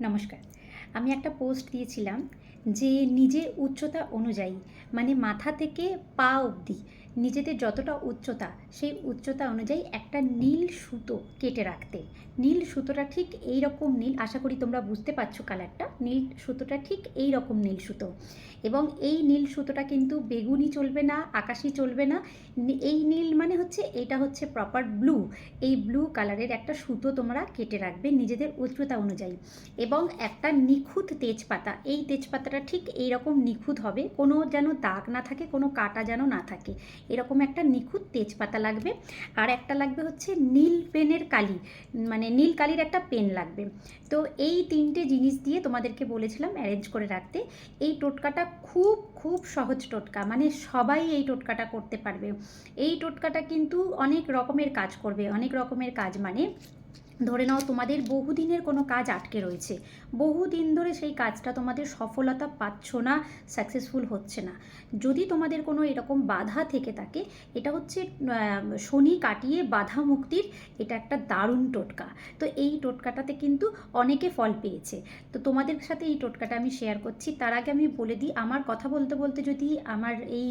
নমস্কার। আমি একটা পোস্ট দিয়েছিলাম যে নিজের উচ্চতা অনুযায়ী মানে মাথা থেকে পা অবধি নিজেদের যতটা উচ্চতা, সেই উচ্চতা অনুযায়ী একটা নীল সুতো কেটে রাখতে। নীল সুতোটা ঠিক এই রকম নীল, আশা করি তোমরা বুঝতে পারছ কালারটা, নীল সুতোটা ঠিক এই রকম নীল সুতো। এবং এই নীল সুতোটা কিন্তু বেগুনি চলবে না, আকাশি চলবে না এই নীল মানে হচ্ছে, এটা হচ্ছে প্রপার ব্লু এই ব্লু কালারের একটা সুতো তোমরা কেটে রাখবে নিজেদের উচ্চতা অনুযায়ী। এবং একটা নিখুঁত তেজপাতা, এই তেজপাতাটা ঠিক এই রকম নিখুঁত হবে। কোনো যেন দাগ না থাকে, কোনো কাটা যেন না থাকে। এরকম একটা নিখুঁত তেজপাতা লাগবে। আর একটা লাগবে হচ্ছে নীল পেনের কালি। মানে নীল কালির একটা পেন লাগবে। তো এই তিনটে জিনিস দিয়ে তোমাদেরকে বলেছিলাম অ্যারেঞ্জ করে রাখতে। এই টোটকাটা খুব খুব সহজ টোটকা। মানে সবাই এই টোটকাটা করতে পারবে। এই টোটকাটা কিন্তু অনেক রকমের কাজ করবে। অনেক রকমের কাজ মানে ধরে নাও তোমাদের বহুদিনের কোনো কাজ আটকে রয়েছে। বহুদিন ধরে সেই কাজটা তোমাদের সফলতা পাচ্ছ না সাকসেসফুল হচ্ছে না। যদি তোমাদের কোনো এরকম বাধা থেকে থাকে, এটা হচ্ছে শনি কাটিয়ে বাধা মুক্তির এটা একটা দারুণ টোটকা। তো এই টোটকাটাতে কিন্তু অনেকে ফল পেয়েছে। তো তোমাদের সাথে এই টোটকাটা আমি শেয়ার করছি। তার আগে আমি বলে দিই, আমার কথা বলতে বলতে যদি আমার এই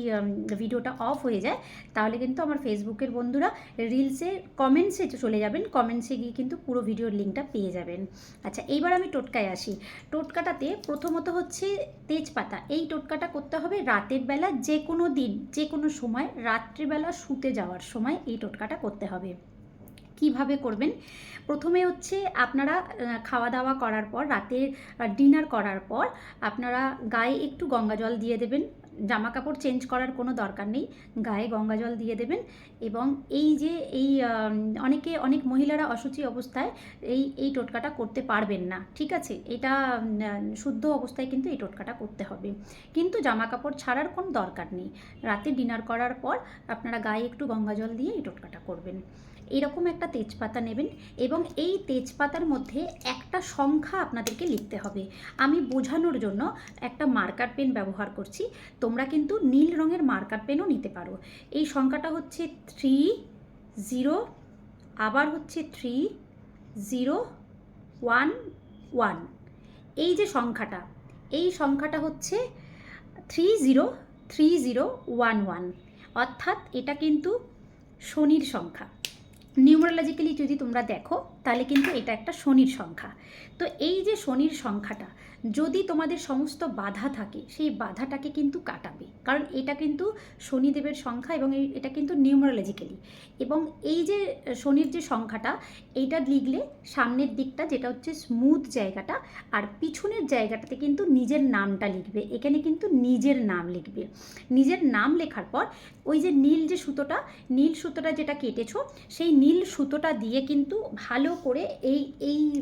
ভিডিওটা অফ হয়ে যায়, তাহলে কিন্তু আমার ফেসবুকের বন্ধুরা রিলসে কমেন্টসে চলে যাবেন। কমেন্টসে গিয়ে কিন্তু পুরো ভিডিওর লিঙ্কটা পেয়ে যাবেন। আচ্ছা এইবার আমি টোটকায় আসি। টোটকাটাতে প্রথমত হচ্ছে তেজপাতা। এই টোটকাটা করতে হবে রাতের বেলা যে কোনো দিন যে কোনো সময় রাত্রিবেলা শুতে যাওয়ার সময় এই টোটকাটা করতে হবে। কীভাবে করবেন? প্রথমে হচ্ছে আপনারা খাওয়া দাওয়া করার পর, রাতের ডিনার করার পর আপনারা গায়ে একটু গঙ্গা জল দিয়ে দেবেন। জামা কাপড় চেঞ্জ করার কোনো দরকার নেই। গায়ে গঙ্গা জল দিয়ে দেবেন এবং এই যে এই অনেকে, অনেক মহিলারা অসুচি অবস্থায় এই এই টোটকাটা করতে পারবেন না, ঠিক আছে? এটা শুদ্ধ অবস্থায় কিন্তু এই টোটকাটা করতে হবে। কিন্তু জামা কাপড় ছাড়ার কোনো দরকার নেই। রাতে ডিনার করার পর আপনারা গায়ে একটু গঙ্গা জল দিয়ে এই টোটকাটা করবেন। এরকম একটা তেজপাতা নেবেন এবং এই তেজপাতার মধ্যে একটা সংখ্যা আপনাদেরকে লিখতে হবে। আমি বোঝানোর জন্য একটা মার্কার পেন ব্যবহার করছি। তোমরা কিন্তু নীল রঙের মার্কার পেনও নিতে পারো। এই সংখ্যাটা হচ্ছে থ্রি জিরো আবার হচ্ছে থ্রি জিরো ওয়ান ওয়ান এই যে সংখ্যাটা, এই সংখ্যাটা হচ্ছে three zero three zero one one অর্থাৎ এটা কিন্তু শনির সংখ্যা। নিউমারোলজিক্যালি যদি তোমরা দেখো, তাহলে কিন্তু এটা একটা শনির সংখ্যা। তো এই যে শনির সংখ্যাটা যদি তোমাদের সমস্ত বাধা থাকে, সেই বাধাটাকে কিন্তু কাটাবে। কারণ এটা কিন্তু শনিদেবের সংখ্যা এবং এটা কিন্তু নিউমারোলজিক্যালি। এবং এই যে, শনির যে সংখ্যাটা, এইটা লিখলে সামনের দিকটা যেটা হচ্ছে স্মুথ জায়গাটা, আর পিছনের জায়গাটাতে কিন্তু নিজের নামটা লিখবে। এখানে কিন্তু নিজের নাম লিখবে। নিজের নাম লেখার পর, ওই যে নীল যে সুতোটা, নীল সুতোটা যেটা কেটেছো, সেই নীল সুতোটা দিয়ে কিন্তু ভালো করে এই এই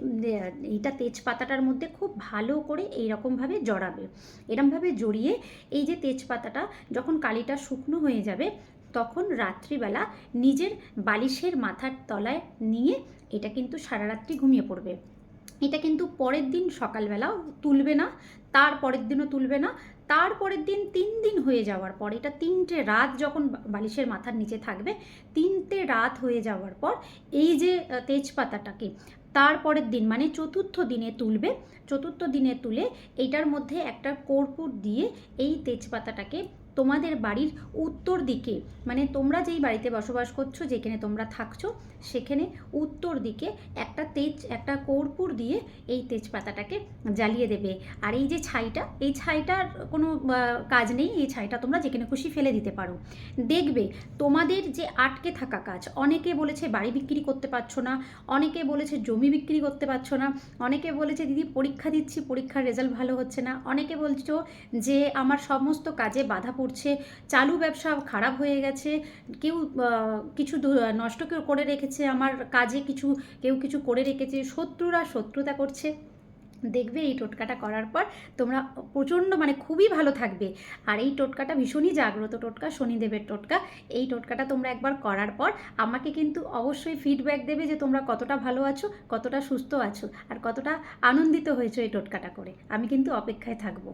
এইটা তেজপাতাটার মধ্যে খুব ভালো করে এইরকমভাবে জড়াবে। এরমভাবে জড়িয়ে এই যে তেজপাতাটা যখন কালিটা শুকনো হয়ে যাবে, তখন রাত্রিবেলা নিজের বালিশের মাথার তলায় নিয়ে এটা কিন্তু সারা রাত্রি ঘুমিয়ে পড়বে। এটা কিন্তু পরের দিন সকালবেলাও তুলবে না, তার পরের দিনও তুলবে না তারপরের দিন তিন দিন হয়ে যাওয়ার পর, এটা তিনটে রাত যখন বালিশের মাথার নিচে থাকবে, তিনটে রাত হয়ে যাওয়ার পর এই যে তেজপাতাটাকে তারপরের দিন মানে চতুর্থ দিনে তুলবে, চতুর্থ দিনে তুলে এইটার মধ্যে একটা কর্পূর দিয়ে এই তেজপাতাটাকে তোমাদের বাড়ির উত্তর দিকে মানে তোমরা যেই বাড়িতে বসবাস করছ, যেখানে তোমরা থাকছো, সেখানে উত্তর দিকে একটা তেজ, একটা কর্পূর দিয়ে এই তেজপাতাটাকে জ্বালিয়ে দেবে। আর এই যে ছাইটা, এই ছাইটার কোনো কাজ নেই, এই ছাইটা তোমরা যেখানে খুশি ফেলে দিতে পারো। দেখবে, তোমাদের যে আটকে থাকা কাজ, অনেকে বলেছে বাড়ি বিক্রি করতে পারছ না, অনেকে বলেছে জমি বিক্রি করতে পারছ না, অনেকে বলেছে, দিদি, পরীক্ষা দিচ্ছি, পরীক্ষার রেজাল্ট ভালো হচ্ছে না। অনেকে বলছো যে, আমার সমস্ত কাজে বাধা পড়ছে চালু ব্যবসা খারাপ হয়ে গেছে, কেউ কিছু নষ্ট কেউ করে রেখেছে, আমার কাজে কিছু, কেউ কিছু করে রেখেছে, শত্রুরা শত্রুতা করছে। দেখবে এই টোটকাটা করার পর তোমরা প্রচণ্ড মানে খুবই ভালো থাকবে। আর এই টোটকাটা ভীষণই জাগ্রত টোটকা, শনিদেবের টোটকা। এই টোটকাটা তোমরা একবার করার পর আমাকে কিন্তু অবশ্যই ফিডব্যাক দেবে যে তোমরা কতটা ভালো আছো, কতটা সুস্থ আছো, আর কতটা আনন্দিত হয়েছো এই টোটকাটা করে। আমি কিন্তু অপেক্ষায় থাকব।